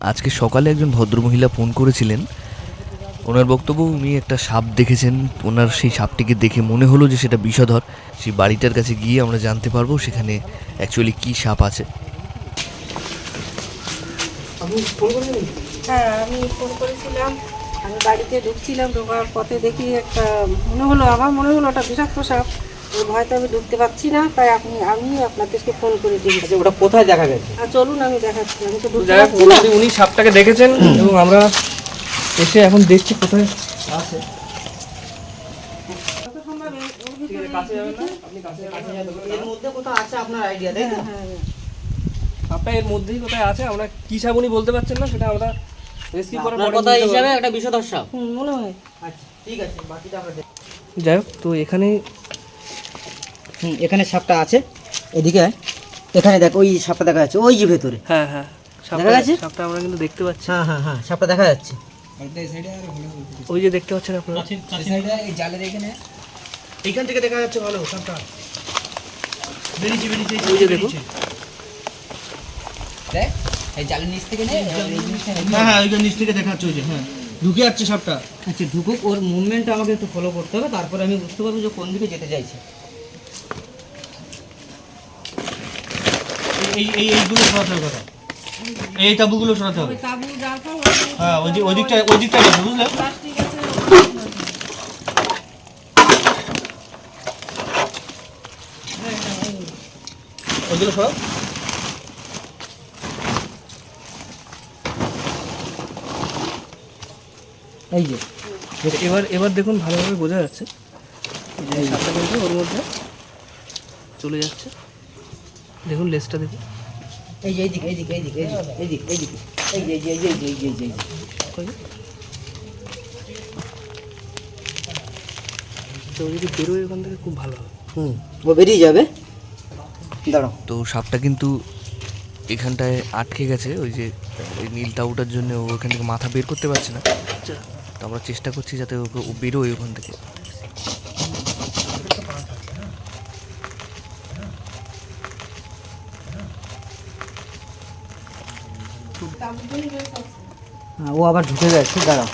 আজকে সকালে একজন ভদ্রমহিলা ফোন করেছিলেন। ওনার বক্তব্য উনি একটা সাপ দেখেছেন। ওনার সেই সাপটিকে দেখে মনে হলো যে সেটা বিষধর। সেই বাড়িটার কাছে গিয়ে আমরা জানতে পারব সেখানে অ্যাকচুয়ালি কী সাপ আছে। হ্যাঁ আমি ফোন করেছিলাম। আমি বাড়িতে ঢুকছিলাম ঢোকার পথে দেখি একটা মনে হলো আমার মনে হলো ওটা বিষাক্ত সাপ। ভয়তে আমি ঢুকতে পারছি না তাই আপনি আমি আপনাদেরকে ফোন করে দিয়েছি আচ্ছা ওটা কোথায় দেখা গেছে? আর চলুন আমি দেখাচ্ছি আমি তো ঢুকতে পারছি না। উনি- সাপটাকে দেখেছেন এবং আমরা এসে এখন দেখছি কোথায় আছে। আপনার হ্যাঁ, হ্যাঁ। সাপটা এর মধ্যেই কোথায় আছে? আমরা কি সাপ উনি বলতে পারছেন না সেটা আমরা রেস্কিউ করার কথা হিসাবে একটা বিষধর সাপ মনে হয়। আচ্ছা ঠিক আছে বাকিটা আমরা যাই হোক তো এখানে হুম এখানে সাপটা আছে। এদিকে এখানে দেখ ওই সাপটা দেখা যাচ্ছে ওই যে ভেতরে। হ্যাঁ হ্যাঁ সাপটা দেখা গেছে? সাপটা আমরা কিন্তু দেখতে পাচ্ছি। হ্যাঁ হ্যাঁ হ্যাঁ সাপটা দেখা যাচ্ছে। ওই যে দেখতে পাচ্ছেন আপনারা? এইখান। থেকে দেখা যাচ্ছে ভালো সাপটা। বেরিয়েছে বেরিয়েছে ওই যে দেখুন। দেখ এই জালের নিচ থেকে হ্যাঁ হ্যাঁ ওইখানে নিচ থেকে দেখা যাচ্ছে ওই যে হ্যাঁ। ঢুকে যাচ্ছে সাপটা। আচ্ছা ঢুকুক ওর মুভমেন্টটা আমাকে একটু ফলো করতে হবে। তারপরে আমি বুঝতে পারব যে কোন দিকে যেতে চাইছে। এই এই সরাতে হবে কথা। হবে। হ্যাঁ ওই ওইগুলো সরাও। যে এবার এবার দেখুন ভালোভাবে বোঝা যাচ্ছে। যে ওর মধ্যে চলে যাচ্ছে। দেখুন লেসটা দেখুন। এই যে এইদিকে এইদিকে এইদিকে এইদিকে এইদিকে এই এই যে এই যে এই যে এই যে এই যে এই যে ওই যে। তো ও যদি বেরোয় ওখান থেকে খুব ভালো হবে হুম ও বেরিয়ে যাবে? দাঁড়াও। তো সাপটা কিন্তু এখানটায় আটকে গেছে ওই যে ওই নীল তাবুটার জন্য ও ওখান থেকে মাথা বের করতে পারছে না। তো আমরা চেষ্টা করছি যাতে ওকে ও বেরোয় ওখান থেকে। হ্যাঁ ও আবার ঢুকে যাচ্ছে দাঁড়াও।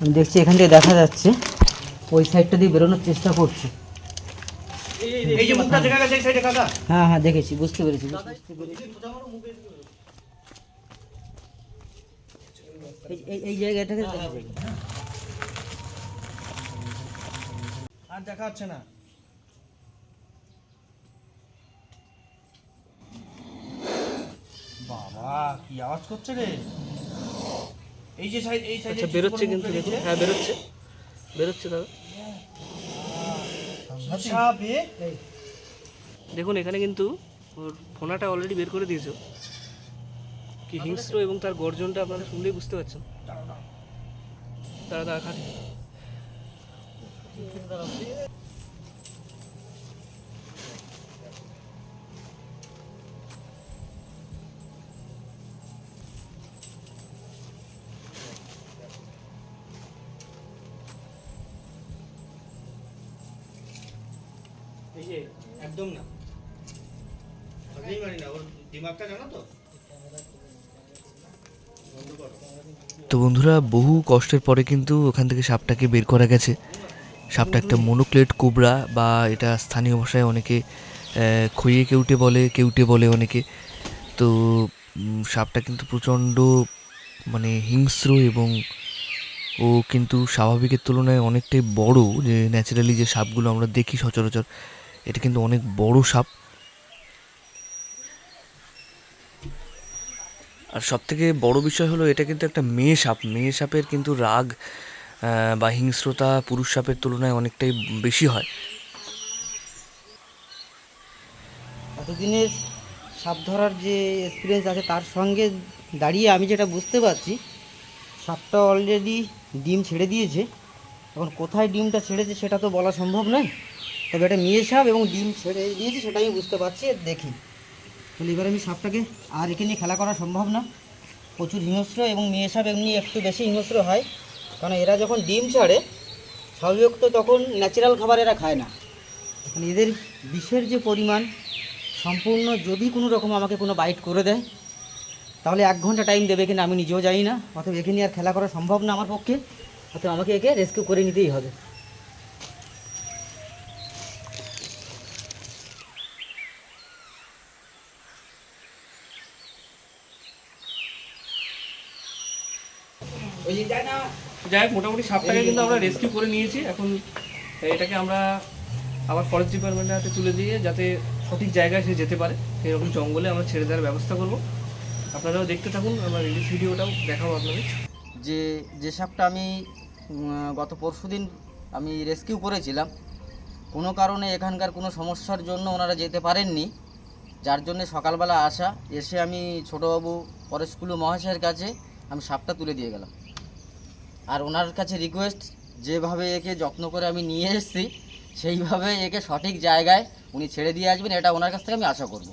আমি দেখছি এখান থেকে দেখা যাচ্ছে ওই সাইডটা দিয়ে বেরোনোর চেষ্টা করছে। হ্যাঁ হ্যাঁ দেখেছি বুঝতে পেরেছি এই- এই এই জায়গাটাকে আর দেখা যাচ্ছে না। বাবা কি আওয়াজ করছে রে? এই যে সাইড এই সাইডে আচ্ছা বেরোচ্ছে কিন্তু দেখুন। হ্যাঁ বেরোচ্ছে। বেরোচ্ছে দাদা। দেখুন এখানে কিন্তু ওর ফোনাটা অলরেডি বের করে দিয়েছে। কি হিংস্র এবং তার গর্জনটা আপনারা শুনলেই বুঝতে পারছেন। তারা তারা খাচ্ছে এই যে একদম না। ভাবতেই পারি না ওর দিমাগটা জানো তো? তো বন্ধুরা বহু কষ্টের পরে কিন্তু ওখান থেকে সাপটাকে বের করা গেছে। সাপটা একটা মনোক্লেট কোবরা বা এটা স্থানীয় ভাষায় অনেকে খইয়ে কেউটে বলে কেউটে বলে অনেকে। তো সাপটা কিন্তু প্রচণ্ড মানে হিংস্র এবং ও কিন্তু স্বাভাবিকের তুলনায় অনেকটাই বড় যে ন্যাচারালি যে সাপগুলো আমরা দেখি সচরাচর। এটা কিন্তু অনেক বড় সাপ। আর সব থেকে বড় বিষয় হলো, এটা কিন্তু একটা মেয়ে সাপ। মেয়ে সাপের কিন্তু রাগ বা হিংস্রতা পুরুষ সাপের তুলনায় অনেকটাই বেশি হয়। এতদিনের সাপ ধরার যে এক্সপিরিয়েন্স আছে, তার সঙ্গে দাঁড়িয়ে আমি যেটা বুঝতে পারছি, সাপটা অলরেডি ডিম ছেড়ে দিয়েছে। এখন কোথায় ডিমটা ছেড়েছে সেটা তো বলা সম্ভব নয়। তবে এটা মেয়ে সাপ এবং ডিম ছেড়ে দিয়েছে, সেটা আমি বুঝতে পারছি, দেখি। তাহলে এবার আমি সাপটাকে আর একে নিয়ে খেলা করা সম্ভব না। প্রচুর হিংস্র এবং মেয়ে সাপ এমনি একটু বেশি হিংস্র হয়। কারণ এরা যখন ডিম ছাড়ে, স্বাভাবিক তো তখন ন্যাচারাল খাবার এরা খায় না। মানে এদের বিষের যে পরিমাণ, সম্পূর্ণ যদি কোনো রকম আমাকে কোনো বাইট করে দেয়, তাহলে এক ঘণ্টা টাইম দেবে কিনা আমি নিজেও জানি না। অথবা একে নিয়ে আর খেলা করা সম্ভব না আমার পক্ষে। অতএব আমাকে একে রেস্কিউ করে নিতেই হবে। যাই হোক, মোটামুটি সাপটাকে কিন্তু আমরা রেস্কিউ করে নিয়েছি। এখন এটাকে আমরা আবার ফরেস্ট ডিপার্টমেন্টের হাতে তুলে দিয়ে যাতে সঠিক জায়গায় সে যেতে পারে। এরকম জঙ্গলে আমরা ছেড়ে দেওয়ার ব্যবস্থা করব। আপনারাও দেখতে থাকুন, আমরা রিলিজ ভিডিওটাও দেখাবো আপনাদের। যে যে সাপটা আমি গত পরশু দিন আমি রেস্কিউ করেছিলাম, কোনো কারণে এখানকার কোনো সমস্যার জন্য ওনারা যেতে পারেননি। যার জন্য সকালবেলা আসা, এসে আমি ছোটোবাবু পরেশকুলু মহাশয়ের কাছে আমি সাপটা তুলে দিয়ে গেলাম। আর ওনার কাছে রিকোয়েস্ট যেভাবে একে যত্ন করে আমি নিয়ে এসেছি, সেইভাবে একে সঠিক জায়গায় উনি ছেড়ে দিয়ে আসবেন, এটা ওনার কাছ থেকে আমি আশা করব।